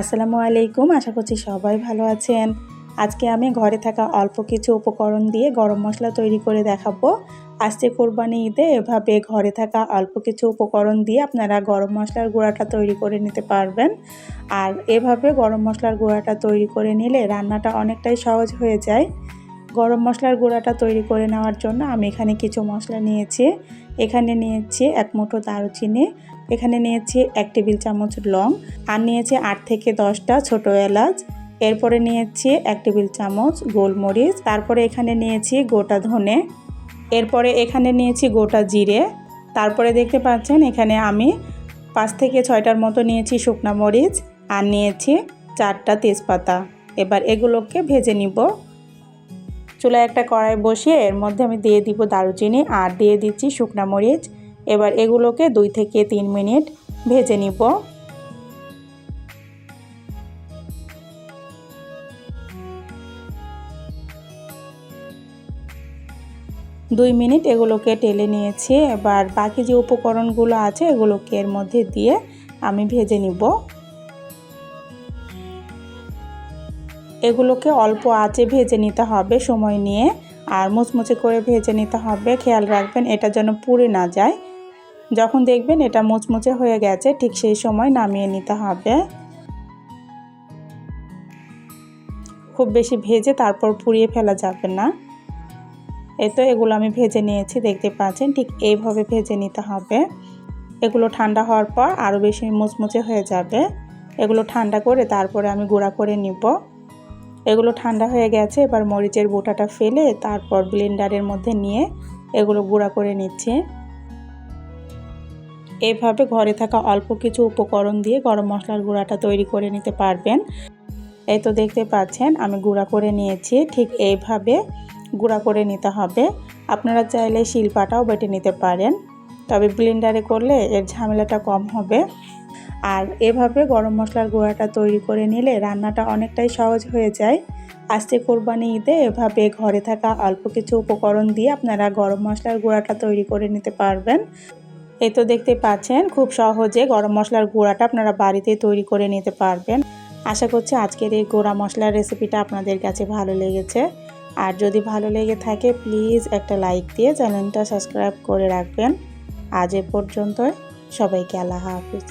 আসসালামু আলাইকুম, আশা করছি সবাই ভালো আছেন। আজকে আমি ঘরে থাকা অল্প কিছু উপকরণ দিয়ে গরম মশলা তৈরি করে দেখাবো। আজকে কোরবানি ঈদে এভাবে ঘরে থাকা অল্প কিছু উপকরণ দিয়ে আপনারা গরম মশলার গুঁড়াটা তৈরি করে নিতে পারবেন। আর এভাবে গরম মশলার গুঁড়াটা তৈরি করে নিলে রান্নাটা অনেকটাই সহজ হয়ে যায়। গরম মশলার গুঁড়াটা তৈরি করে নেওয়ার জন্য আমি এখানে কিছু মশলা নিয়েছি। এখানে নিয়েছি এক মুঠো দারুচিনি এখানে নিয়েছি এক টেবিল চামচ লং আর নিয়েছি আট থেকে দশটা ছোটো এলাচ। এরপরে নিয়েছি এক টেবিল চামচ গোলমরিচ। তারপরে এখানে নিয়েছি গোটা ধনে। এরপরে এখানে নিয়েছি গোটা জিরে। তারপরে দেখতে পাচ্ছেন এখানে আমি পাঁচ থেকে ছয়টার মতো নিয়েছি শুকনা মরিচ আর নিয়েছি চারটা তেজপাতা। এবার এগুলোকে ভেজে নিব। চুলায় একটা কড়াই বসিয়ে এর মধ্যে আমি দিয়ে দিব দারুচিনি আর দিয়ে দিচ্ছি শুকনা মরিচ। এবার এগুলোকে দুই থেকে তিন মিনিট ভেজে নিব। দুই মিনিট এগুলোকে টেলে নিয়েছি। এবার বাকি যে উপকরণগুলো আছে, এগুলোকে এর মধ্যে দিয়ে আমি ভেজে নিব। এগুলোকে অল্প আঁচে ভেজে নিতে হবে সময় নিয়ে। আর মুচমুচে করে ভেজে নিতে হবে। খেয়াল রাখবেন, এটা যেন পুড়ে না যায়। যখন দেখবেন এটা মুচমুচে হয়ে গেছে, ঠিক সেই সময় নামিয়ে নিতে হবে। খুব বেশি ভেজে তারপর পুড়িয়ে ফেলা যাবে না। এই তো এগুলো আমি ভেজে নিয়েছি, দেখতে পাচ্ছেন, ঠিক এইভাবে ভেজে নিতে হবে। এগুলো ঠান্ডা হওয়ার পর আরও বেশি মুচমুচে হয়ে যাবে। এগুলো ঠান্ডা করে তারপরে আমি গুঁড়া করে নিব। এগুলো ঠান্ডা হয়ে গেছে, এবার মরিচের বোটাটা ফেলে তারপর ব্লেন্ডারের মধ্যে নিয়ে এগুলো গুঁড়া করে নিচ্ছে। এভাবে ঘরে থাকা অল্প কিছু উপকরণ দিয়ে গরম মশলার গুঁড়াটা তৈরি করে নিতে পারবেন। এই তো দেখতে পাচ্ছেন, আমি গুঁড়া করে নিয়েছি। ঠিক এইভাবে গুঁড়া করে নিতে হবে। আপনারা চাইলে শিলপাটাও বেটে নিতে পারেন। তবে ব্লেন্ডারে করলে এর ঝামেলাটা কম হবে। আর এভাবে গরম মশলার গুঁড়াটা তৈরি করে নিলে রান্নাটা অনেকটাই সহজ হয়ে যায়। আজকে কোরবানি ঈদে এভাবে ঘরে থাকা অল্প কিছু উপকরণ দিয়ে আপনারা গরম মশলার গুঁড়াটা তৈরি করে নিতে পারবেন। এই তো দেখতে পাচ্ছেন, খুব সহজে গরম মশলার গুঁড়াটা আপনারা বাড়িতে তৈরি করে নিতে পারবেন। আশা করছি আজকের এই গোড়া মশলার রেসিপিটা আপনাদের কাছে ভালো লেগেছে। আর যদি ভালো লেগে থাকে, প্লিজ একটা লাইক দিয়ে চ্যানেলটা সাবস্ক্রাইব করে রাখবেন। আজ এ পর্যন্ত সবাইকে আল্লাহ হাফিজ।